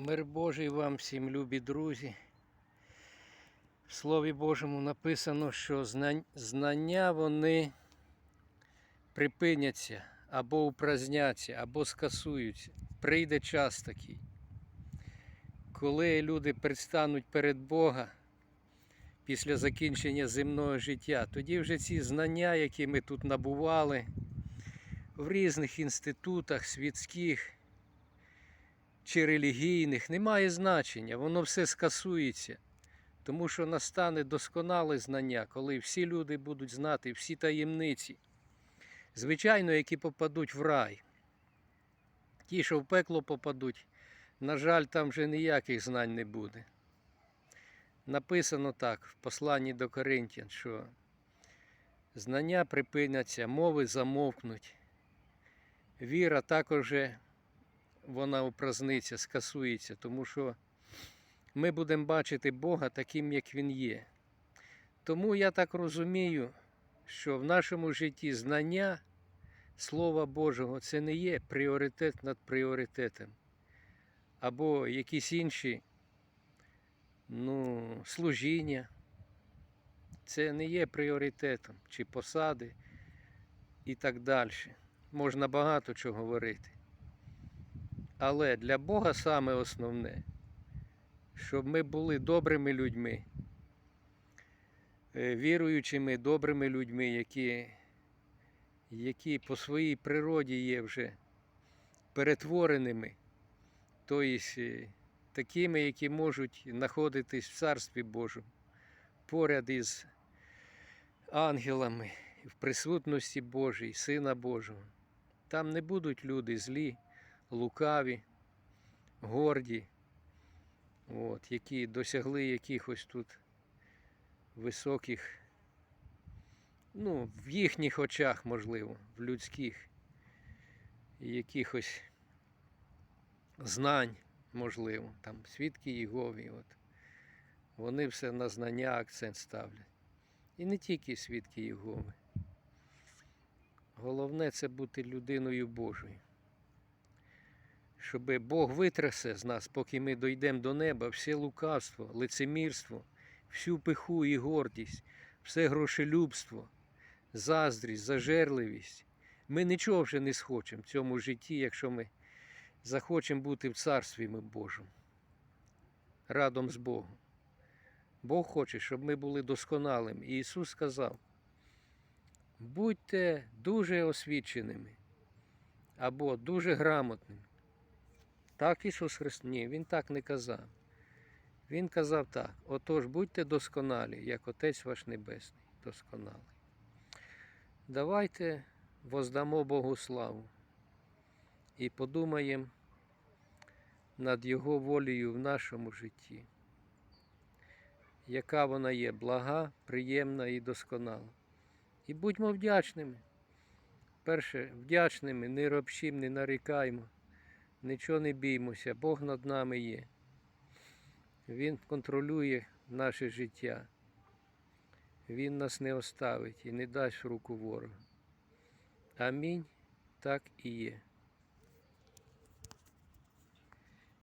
Мир Божий вам всім, любі друзі. В Слові Божому написано, що знання вони припиняться або упразняться, або скасуються. Прийде час такий, коли люди предстануть перед Бога після закінчення земного життя, тоді вже ці знання, які ми тут набували в різних інститутах світських чи релігійних, немає значення, воно все скасується. Тому що настане досконале знання, коли всі люди будуть знати всі таємниці, звичайно, які попадуть в рай. Ті, що в пекло попадуть, на жаль, там вже ніяких знань не буде. Написано так в посланні до Коринтян, що знання припиняться, мови замовкнуть. Віра також вона упразниться, скасується, тому що ми будемо бачити Бога таким, як Він є. Тому я так розумію, що в нашому житті знання Слова Божого це не є пріоритет над пріоритетом, або якісь інші ну, служіння. Це не є пріоритетом, чи посади і так далі. Можна багато чого говорити. Але для Бога саме основне, щоб ми були добрими людьми, е, віруючими, добрими людьми, які, які по своїй природі є вже перетвореними, тобто такими, які можуть знаходитись в Царстві Божому поряд із ангелами, в присутності Божій, Сина Божого. Там не будуть люди злі лукаві, горді, от, які досягли якихось тут високих, ну, в їхніх очах, можливо, в людських, якихось знань, можливо, там свідки Єгові. От. Вони все на знання акцент ставлять. І не тільки свідки Єгови. Головне це бути людиною Божою щоб Бог витрясе з нас, поки ми дійдемо до неба, все лукавство, лицемірство, всю пиху і гордість, все грошелюбство, заздрість, зажерливість. Ми нічого вже не схочемо в цьому житті, якщо ми захочемо бути в царстві ми Божому, радом з Богом. Бог хоче, щоб ми були досконалими. І Ісус сказав: будьте дуже освіченими або дуже грамотними. Так Ісус Христос? Ні, Він так не казав. Він казав так: отож, будьте досконалі, як Отець ваш Небесний, досконалий. Давайте воздамо Богу славу і подумаємо над Його волею в нашому житті, яка вона є блага, приємна і досконала. І будьмо вдячними. Перше, вдячними, не робчим, не нарікаймо. Нічого не біймося, Бог над нами є. Він контролює наше життя. Він нас не оставить і не дасть руку ворога. Амінь. Так і є.